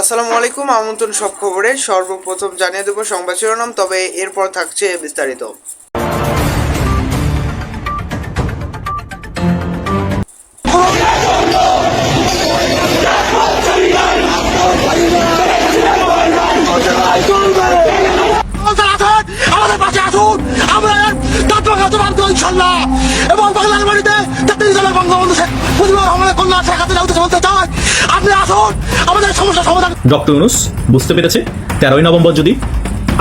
আসসালামু আলাইকুম, আমন্ত্রণ সব খবরে। সর্বপ্রথম জানিয়ে দেবো সংবাদ শিরোনাম, তবে এরপর থাকছে বিস্তারিত। আমাদের পাশে আসুন, আমরা এবং বাংলার বাড়িতে মুজিবুর রহমানের কন্যা শেখ হাসিনা উদ্দেশ্যে বলতে চাই আপনি আসুন আমাদের সমস্যা সমাধান ডক্টর ইউনুস বুঝতে পেরেছে? তেরোই নভেম্বর যদি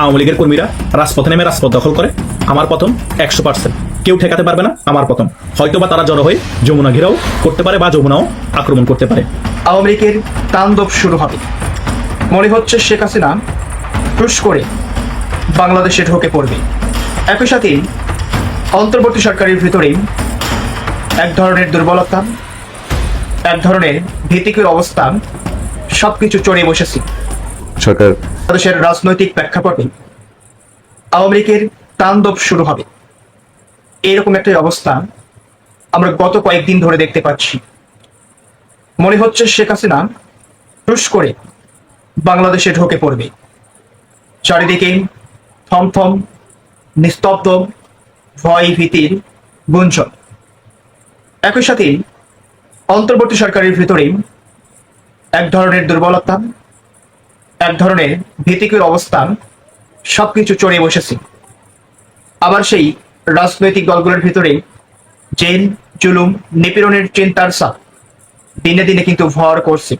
আওয়ামী লীগের কর্মীরা রাজপথে নেমে রাজপথ দখল করে আমার পতন একশো পার্সেন্ট কেউ ঠেকাতে পারবে না আমার পতন হয়তোবা তারা জড়ো হয়ে যমুনা ঘেরাও করতে পারে বা যমুনাও আক্রমণ করতে পারে। আওয়ামী লীগের তাণ্ডব শুরু হবে। মনে হচ্ছে শেখ হাসিনা টুস করে বাংলাদেশে ঢুকে পড়বে। একই সাথে অন্তর্বর্তী সরকারের ভিতরে এক ধরনের দুর্বলতা এক ধরনের ভীতিকর অবস্থা সবকিছু চড়িয়ে বসেছে। সরকার। বাংলাদেশের রাজনৈতিক প্রেক্ষাপটে আওয়ামী লীগের তাণ্ডব শুরু হবে। এইরকম একটা অবস্থা আমরা গত কয়েকদিন ধরে দেখতে পাচ্ছি। মনে হচ্ছে শেখ হাসিনা টুস করে বাংলাদেশে ঢুকে পড়বে। চারিদিকে থমথম নিস্তব্ধ ভয় ভীতির গুঞ্জন। একই সাথে অন্তর্বর্তী সরকারের ভিতরে এক ধরনের দুর্বলতা, এক ধরনের ভীতিকর অবস্থান সবকিছু চড়ে বসেছে। আবার সেই রাজনৈতিক দলগুলোর ভিতরে জেল, জুলুম, নিপীড়নের চিন্তার সাপ দিনে দিনে কিন্তু ভর করছে।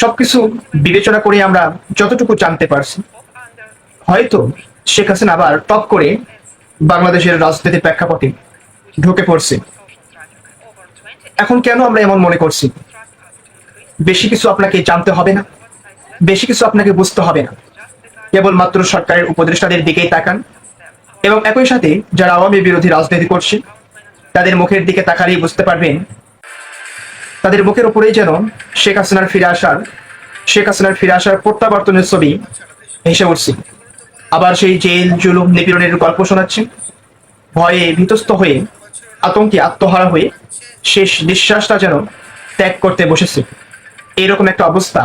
সবকিছু বিবেচনা করে আমরা যতটুকু জানতে পারছি, হয়তো শেখ হাসিনা আবার টপ করে বাংলাদেশের রাজনীতির প্রেক্ষাপটে ঢুকে পড়ছে। এখন কেন আমরা এমন মনে করছি? বেশি কিছু আপনাকে জানতে হবে না। বেশি কিছু আপনাকে বুঝতে হবে না। কেবলমাত্র সরকারের উপদেষ্টাদের দিকেই তাকান। এবং একই সাথে যারা আওয়ামী বিরোধী রাজনীতি করছে, তাদের মুখের দিকে তাকালেই বুঝতে পারবেন, তাদের মুখের উপরেই যেন শেখ হাসিনার ফিরে আসার, শেখ হাসিনার ফিরে আসার প্রত্যাবর্তনের ছবি ভেসে উঠছে। আবার সেই জেল, জুলুম, নিপীড়নের গল্প শোনাচ্ছে ভয়ে ভীতস্ত হয়ে আতঙ্কে আত্মহারা হয়ে শেষ নিঃশ্বাসটা যেন ত্যাগ করতে বসেছে। এরকম একটা অবস্থা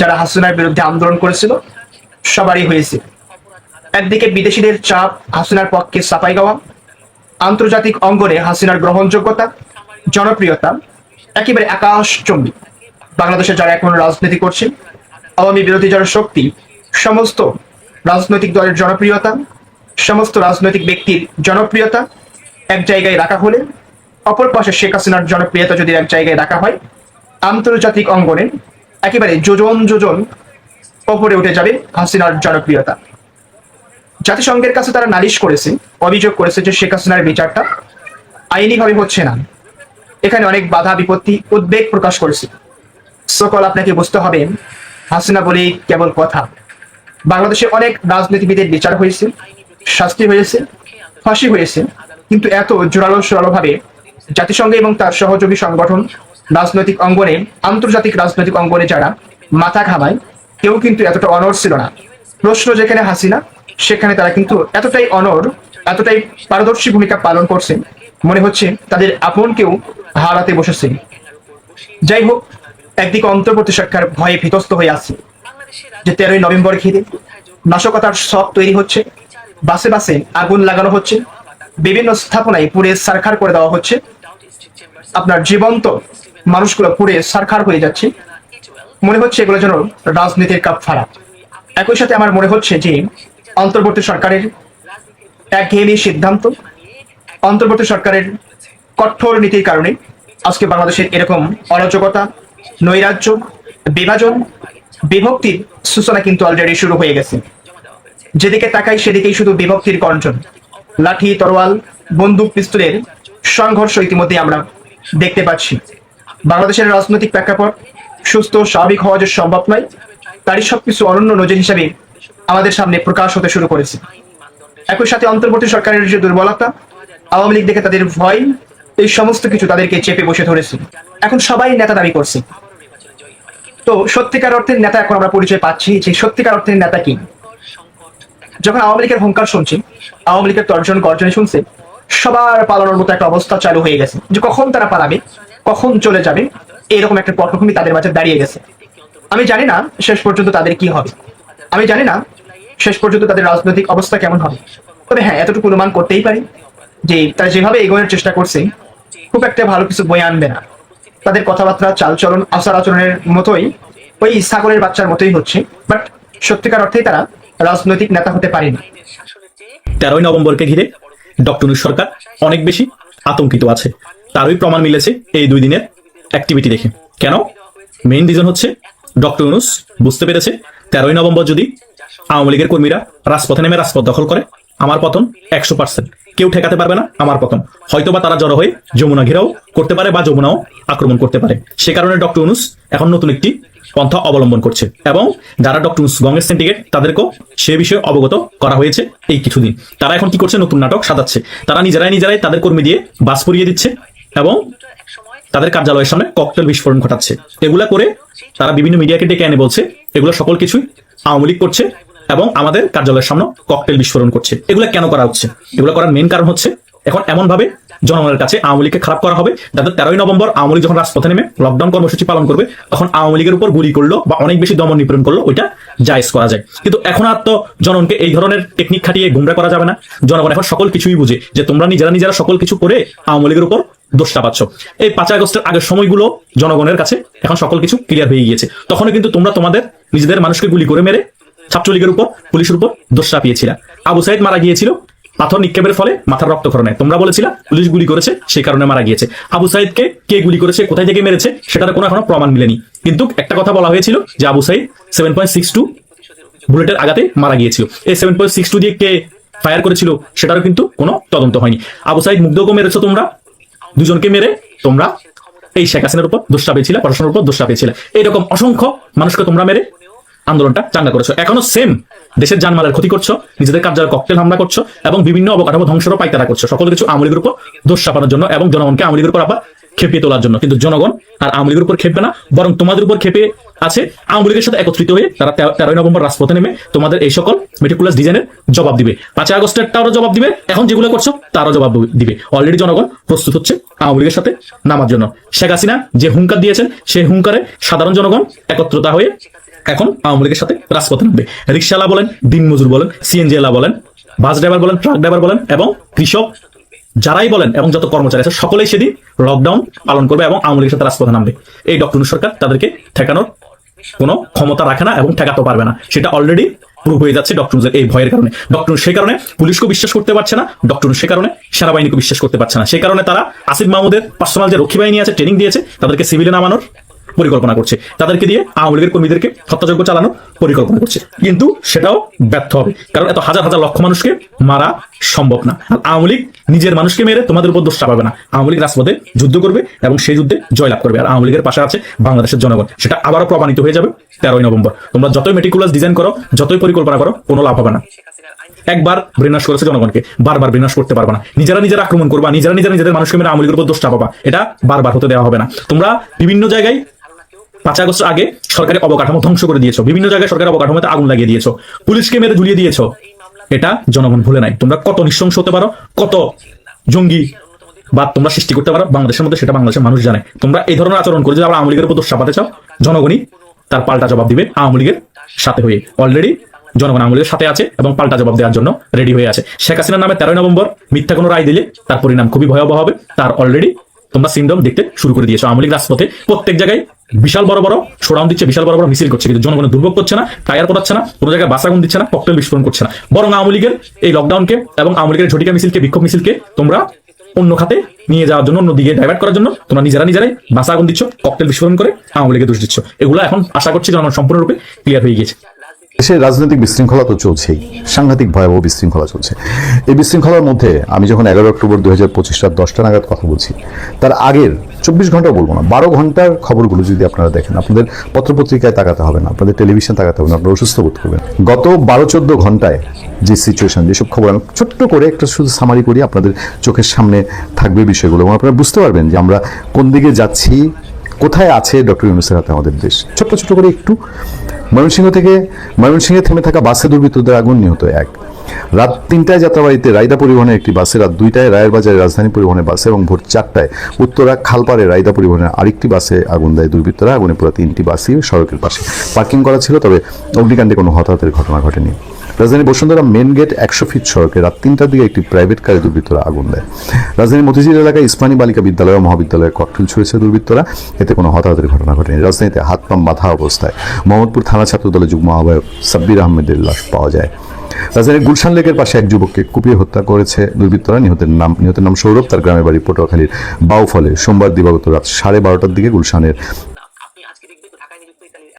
যারা হাসিনার বিরুদ্ধে আন্দোলন করেছিল, সবারই হয়েছে। একদিকে বিদেশিদের চাপ হাসিনার পক্ষে সাফাই গাওয়া, আন্তর্জাতিক অঙ্গনে হাসিনার গ্রহণযোগ্যতা, জনপ্রিয়তা, একেবারে আকাশচম্বী বাংলাদেশে যারা এখন রাজনীতি করছে, আওয়ামী বিরোধী যারা শক্তি, সমস্ত রাজনৈতিক দলের জনপ্রিয়তা, সমস্ত রাজনৈতিক ব্যক্তির জনপ্রিয়তা এক জায়গায় রাখা হলে, অপর পাশে শেখ হাসিনার জনপ্রিয়তা যদি এক জায়গায় রাখা হয়, আন্তর্জাতিক অঙ্গনে একেবারে যোজন যোজন ওপরে উঠে যাবে হাসিনার জনপ্রিয়তা। জাতিসংঘের কাছে তারা নালিশ করেছে, অভিযোগ করেছে যে শেখ হাসিনার বিচারটা আইনিভাবে হচ্ছে না। এখানে অনেক বাধা, বিপত্তি, উদ্বেগ প্রকাশ করেছে। সকল আপনাকে বুঝতে হবে, হাসিনা বলেই কেবল কথা। বাংলাদেশে অনেক রাজনীতিবিদের বিচার হয়েছে, শাস্তি হয়েছে, ফাঁসি হয়েছে। কিন্তু এত জোরালো সরালো ভাবে জাতিসংঘ এবং তার সহযোগী সংগঠন রাজনৈতিক অঙ্গনে, আন্তর্জাতিক রাজনৈতিক অঙ্গনে যারা মাথা ঘামায়, কেউ কিন্তু এতটা অনর ছিল না। প্রশ্ন যেখানে হাসিনা, সেখানে তারা কিন্তু এতটাই অনর এতটাই পারদর্শী ভূমিকা পালন করছেন, মনে হচ্ছে তাদের আপন কেউ হারাতে বসেছে। যাই হোক, একদিকে অন্তর্বর্তী সরকার ভয়ে ভীতস্ত হয়ে আছে যে তেরোই নভেম্বর ঘিরে নাশকতার শখ তৈরি হচ্ছে, বাসে বাসে আগুন লাগানো হচ্ছে বিভিন্ন স্থাপনায় পুড়ে সারখার করে দেওয়া হচ্ছে। আপনার জীবন্ত মানুষগুলো পুড়ে সারখার হয়ে যাচ্ছে। মনে হচ্ছে এগুলো যেন রাজনীতির কাপ ফাড়া একই সাথে আমার মনে হচ্ছে যে অন্তর্বর্তী সরকারের একঘেয়েমি সিদ্ধান্ত, অন্তর্বর্তী সরকারের কঠোর নীতির কারণে আজকে বাংলাদেশের এরকম অরাজকতা, নৈরাজ্য, বিভাজন, বিভক্তির সূচনা কিন্তু অলরেডি শুরু হয়ে গেছে। যেদিকে তাকাই সেদিকেই শুধু বিভক্তির গর্জন। লাঠি, তরোয়াল, বন্দুক, পিস্তলের সংঘর্ষ ইতিমধ্যে আমরা দেখতে পাচ্ছি। বাংলাদেশের রাজনৈতিক প্রেক্ষাপট সুস্থ, স্বাভাবিক হওয়া যে সম্ভব নয়, তারই সবকিছু অনন্য নজির হিসাবে আমাদের সামনে প্রকাশ হতে শুরু করেছে। একই সাথে অন্তর্বর্তী সরকারের যে দুর্বলতা, আওয়ামী লীগ দেখে তাদের ভয়, এই সমস্ত কিছু তাদেরকে চেপে বসে ধরেছে। এখন সবাই নেতা দাবি করছে। তো সত্যিকার অর্থের নেতা এখন আমরা পরিচয় পাচ্ছি যে সত্যিকার অর্থের নেতা কি? যখন আওয়ামী লীগের হুঙ্কার শুনছি, আওয়ামী লীগের তর্জন গর্জনে শুনছে, সবার পালানোর মতো একটা অবস্থা চালু হয়ে গেছে। যে কখন তারা পালাবে, কখন চলে যাবে, এরকম একটা পটভূমি তাদের মাঝে দাঁড়িয়ে গেছে। আমি জানি না শেষ পর্যন্ত তাদের কি হবে। আমি জানি না শেষ পর্যন্ত তাদের রাজনৈতিক অবস্থা কেমন হবে। তবে হ্যাঁ এতটুকু অনুমান করতেই পারি যে তারা যেভাবে এগোনোর চেষ্টা করছে, খুব একটা ভালো কিছু বই আনবে না। তাদের কথাবার্তা, চালচলন আচার আচরণের মতোই, ওই ছাগলের বাচ্চার মতোই হচ্ছে। বাট সত্যিকার অর্থেই তারা রাজনৈতিক নেতা হতে পারেনি তেরোই নভেম্বরকে ঘিরে ডক্টর সরকার অনেক বেশি আতঙ্কিত আছে। তারই প্রমাণ মিলেছে এই দুই দিনের অ্যাক্টিভিটি দেখে। কেন? মেইন রিজন হচ্ছে ডক্টর ইউনুস বুঝতে পেরেছে, তেরোই নভেম্বর যদি আওয়ামী লীগের কর্মীরা রাজপথে নেমে রাজপথ দখল করে, আমার পতন একশো পার্সেন্ট কেউ ঠেকাতে পারবে না, আমার পতন। হয়তো বা তারা জড়ো হয়ে যমুনা ঘেরাও করতে পারে বা যমুনাও আক্রমণ করতে পারে। সে কারণে ডক্টর ইউনুস এখন নতুন একটি পন্থা অবলম্বন করছে এবং যারা ডক্টর গঙ্গের সিন্ডিকেট তাদেরকেও সে বিষয়ে অবগত করা হয়েছে এই কিছুদিন। তারা এখন কি করছে? নতুন নাটক সাজাচ্ছে। তারা নিজেরাই নিজেরাই তাদের কর্মী দিয়ে বাস পরিয়ে দিচ্ছে এবং তাদের কার্যালয়ের সামনে ককটেল বিস্ফোরণ ঘটাচ্ছে। এগুলা করে তারা বিভিন্ন মিডিয়াকে ডেকে এনে বলছে, এগুলো সকল কিছুই আওয়ামী লীগ করছে এবং আমাদের কার্যালয়ের সামনে ককটেল বিস্ফোরণ করছে। এগুলো কেন করা হচ্ছে? এগুলো করার মেন কারণ হচ্ছে, এখন এমন ভাবে জনগণের কাছে আওয়ামী লীগকে খারাপ করা হবে। যাতে তেরোই নভেম্বর আওয়ামী লীগ যখন রাজপথে নেমে লকডাউন কর্মসূচি পালন করবে, তখন আওয়ামী লীগের উপর গুলি করল বা অনেক বেশি দমন নিপীড়ন করল, ওইটা জায়েজ করা যায়। কিন্তু এখন আর তো জনগণকে এই ধরনের টেকনিক খাটিয়ে গুমরা করা যাবে না। জনগণ এখন সকল কিছুই বুঝে যে তোমরা নিজেরা নিজেরা সকল কিছু করে আওয়ামী লীগের উপর দোষটা পাচ্ছ। এই পাঁচ আগস্টের আগের সময়গুলো জনগণের কাছে এখন সকল কিছু ক্লিয়ার হয়ে গিয়েছে। তখনও কিন্তু তোমরা তোমাদের নিজেদের মানুষকে গুলি করে মেরে ছাত্রলীগের উপর, পুলিশের উপর দোষ চাপিয়েছিল আবু সাইদ মারা গিয়েছিল পাথর নিক্ষেপের ফলে মাথার রক্তক্ষরণে তোমরা বলেছিলা, পুলিশ গুলি করেছে, সেই কারণে মারা গিয়েছে। আবু সাইদকে কে গুলি করেছে, কোথায় থেকে মেরেছে, সেটার কোনো এখনও প্রমাণ মিলেনি। কিন্তু একটা কথা বলা হয়েছিল যে Abu Sayeed seven point six two বুলেটের আঘাতে মারা গিয়েছিল। এই সেভেন পয়েন্ট সিক্স টু দিয়ে কে ফায়ার করেছিল, সেটারও কিন্তু কোনো তদন্ত হয়নি। আবু সাইদ মুগ্ধকে মেরেছো তোমরা? দুজনকে মেরে তোমরা এই শেখ হাসিনার উপর দোষ চাপিয়েছিলে পড়াশোনার উপর দোষ চাপিয়েছিলে এইরকম অসংখ্য মানুষকে তোমরা মেরে আন্দোলনটা চাঙ্গা করেছ। এখনও সেম দেশের জানমালের ক্ষতি করছ, নিজেদের কার্যালয় ককটেল হামলা করছ, এবং বিভিন্ন অবকাঠামো ধ্বংসেরও পাইতারা করছ। সকল কিছু আওয়ামী উপর দোষ চাপানোর জন্য, এবং জনগণকে আওয়ামী উপর আবার খেপিয়ে তোলার জন্য। কিন্তু জনগণ আর আওয়ামী লীগের উপর খেপবে না, বরং তোমাদের উপর খেপে আছে আওয়ামী লীগের সাথে একত্রিত হয়ে তারা তেরোই নভেম্বর রাজপথে নেমে তোমাদের এই সকল মেটিকুলাস ডিজাইনের জবাব দিবে। পাঁচই আগস্টের তারও জবাব দিবে। এখন যেগুলো করছ, তারও জবাব দিবে। অলরেডি জনগণ প্রস্তুত হচ্ছে আওয়ামী লীগের সাথে নামার জন্য। শেখ হাসিনা যে হুঙ্কার দিয়েছেন, সেই হুঙ্কারে সাধারণ জনগণ একত্রতা হয়ে এখন আওয়ামী লীগের সাথে রাজপথে নামবে। রিক্সাওয়ালা বলেন, দিনমজুর বলেন সিএনজি ওয়ালা বলেন, বাস ড্রাইভার বলেন, ট্রাক ড্রাইভার বলেন এবং কৃষক যারাই বলেন এবং যত কর্মচারী আছে, সকলেই সেদিন লকডাউন পালন করবে এবং আওয়ামী লীগের সাথে রাজপথে নামবে। এই ডক্টর সরকার তাদেরকে ঠেকানোর কোনো ক্ষমতা রাখে না এবং ঠেকাতে পারবে না। সেটা অলরেডি প্রুভ হয়ে যাচ্ছে ডক্টর এই ভয়ের কারণে। ডক্টর সেই কারণে পুলিশকে বিশ্বাস করতে পারছে না ডক্টর সে কারণে সেনাবাহিনীকে বিশ্বাস করতে পারছে না। সেই কারণে তারা আসিফ মাহমুদের পার্সোনাল যে রক্ষী বাহিনী আছে ট্রেনিং দিয়েছে, তাদেরকে সিভিলে নামানোর পরিকল্পনা করছে। তাদেরকে দিয়ে আওয়ামী লীগের কর্মীদেরকে হত্যাযোগ্য চালানোর পরিকল্পনা করছে। কিন্তু সেটাও ব্যর্থ হবে। কারণ এত হাজার হাজার লক্ষ মানুষকে মারা সম্ভব না। আর আওয়ামী লীগ নিজের মানুষকে মেরে তোমাদের উপর দোষ চাপাবে না। আওয়ামী লীগ রাজপথে যুদ্ধ করবে এবং সেই যুদ্ধে জয়লাভ করবে। আর আওয়ামী লীগের পাশে আছে বাংলাদেশের জনগণ। সেটা আবারও প্রমাণিত হয়ে যাবে তেরোই নভেম্বর। তোমরা যতই মেটিকুলাস ডিজাইন করো, যতই পরিকল্পনা করো, কোনো লাভ হবে না। একবার বিনাশ করেছে জনগণকে। বারবার বিনাশ করতে পারবে না। নিজেরা নিজেরা আক্রমণ করবা। নিজেরা নিজেরা নিজেদের মানুষকে মেরে আওয়ামী লীগের উপর দোষ চাপাবা এটা বারবার হতে দেওয়া হবে না। তোমরা বিভিন্ন জায়গায় পাঁচ আগস্ট আগে সরকারের অবকাঠামো ধ্বংস করে দিয়েছ। বিভিন্ন জায়গায় সরকারের অবকাঠামোতে আগুন লাগিয়ে দিয়েছ। পুলিশকে মেরে ঝুলিয়ে দিয়েছ। এটা জনগণ ভুলে নাই। তোমরা কত নৃশংস হতে পারো, কত জঙ্গি বা তোমরা সৃষ্টি করতে পারো, বাংলাদেশের মধ্যে সেটা বাংলাদেশের মানুষ জানে। তোমরা এই ধরনের আচরণ করে যে আবার আওয়ামী লীগের উপর দোষ চাপাতে চাও, জনগণই তার পাল্টা জবাব দিবে আওয়ামী লীগের সাথে হয়ে। অলরেডি জনগণ আওয়ামী লীগের সাথে আছে এবং পাল্টা জবাব দেওয়ার জন্য রেডি হয়ে আছে। শেখ হাসিনার নামে তেরোই নভেম্বর মিথ্যা কোনো রায় দিলে তার পরিণাম খুবই ভয়াবহ হবে। তার অলরেডি তোমরা সিমডম দেখতে শুরু করে দিয়েছ। আওয়ামী লীগ রাজপথে প্রত্যেক জায়গায় বিশাল বড় বড় শোডাউন দিচ্ছে, বিশাল বড় বড় মিছিল করছে, কিন্তু জনগণের দুর্ভোগ করছে না, টায়ার পড়াচ্ছে না, কোনো জায়গায় বাসাগুন দিচ্ছে না ককটেল বিস্ফোরণ করছে না। বরং আওয়ামী লীগের এই লকডাউনকে এবং আওয়ামী লীগের ঝটিকা মিছিলকে, বিক্ষোভ মিছিলকে তোমরা অন্য খাতে নিয়ে যাওয়ার জন্য, অন্য দিকে ডাইভার্ট করার জন্য তোমরা নিজেরা নিজেরাই বাসা আগুন দিচ্ছ ককটেল বিস্ফোরণ করে আওয়ামী লীগের দোষ দিচ্ছ। এগুলো এখন আশা করছি জনগণ সম্পূর্ণরূপে ক্লিয়ার হয়ে গিয়েছে। দেশের রাজনৈতিক বিশৃঙ্খলা তো চলছেই, সাংঘাতিক ভয়াবহ বিশৃঙ্খলা চলছে। এই বিশৃঙ্খলার মধ্যে আমি যখন এগারো অক্টোবর দু হাজার পঁচিশ রাত দশটা নাগাদ কথা বলছি, তার আগের চব্বিশ ঘণ্টা বলব না, বারো ঘণ্টার খবরগুলো যদি আপনারা দেখেন, আপনাদের পত্রপত্রিকায় তাকাতে হবে না, আপনাদের টেলিভিশন তাকাতে হবে না, আপনারা অসুস্থ বোধ করবেন। গত বারো চোদ্দ ঘন্টায় যে সিচুয়েশন যেসব খবর আমি ছোট্ট করে একটা শুধু সামারি করি, আপনাদের চোখের সামনে থাকবে বিষয়গুলো এবং আপনারা বুঝতে পারবেন যে আমরা কোন দিকে যাচ্ছি কোথায় আছে ডক্টর ইউনুসের হাতে আমাদের দেশ? ছোট্ট ছোট করে একটু। ময়মনসিংহ থেকে, ময়মনসিংহে থেমে থাকা বাসে দুর্বৃত্তদের আগুন নিহত এক। রাত তিনটায় যাত্রাবাড়িতে রায়দা পরিবহনের একটি বাসে, রাত দুইটায় রায়ের বাজারে রাজধানী পরিবহনের বাসে এবং ভোর চারটায় উত্তরা খালপাড়ে রায়দা পরিবহনের আরেকটি বাসে আগুন দেয় দুর্বৃত্তরা। আগুনে পুরো তিনটি বাসই সড়কের পাশে। পার্কিং করা ছিল, তবে অগ্নিকাণ্ডে কোনো হতাহতের ঘটনা ঘটেনি। রাজধানী বসুন্ধরা মেন গেট একশো ফিট সড়কে রাত তিনটার দিকে একটি প্রাইভেট কারে দুর্বৃত্তরা আগুন দেয়। রাজধানী মতিঝিল এলাকায় ইসমানী বালিকা বিদ্যালয় ও মহাবিদ্যালয়ে ককটেল ছুঁড়েছে দুর্বৃত্তরা। এতে কোনো হতাহতের ঘটনা ঘটেনি। রাজধানীতে হাত পাম বাঁধা অবস্থায় মোহাম্মদপুর থানা ছাত্র দলের যুগ্ম আহ্বায়ক সাব্বির আহমেদের লাশ পাওয়া যায়। রাজধানীর গুলশান লেকের পাশে এক যুবককে কুপিয়ে হত্যা করেছে দুর্বৃত্তরা। নিহতের নাম নিহতের নাম সৌরভ। তার গ্রামের বাড়ি পটুয়াখালীর বাউফলে সোমবার দিবাগত রাত সাড়ে বারোটার দিকে গুলশানের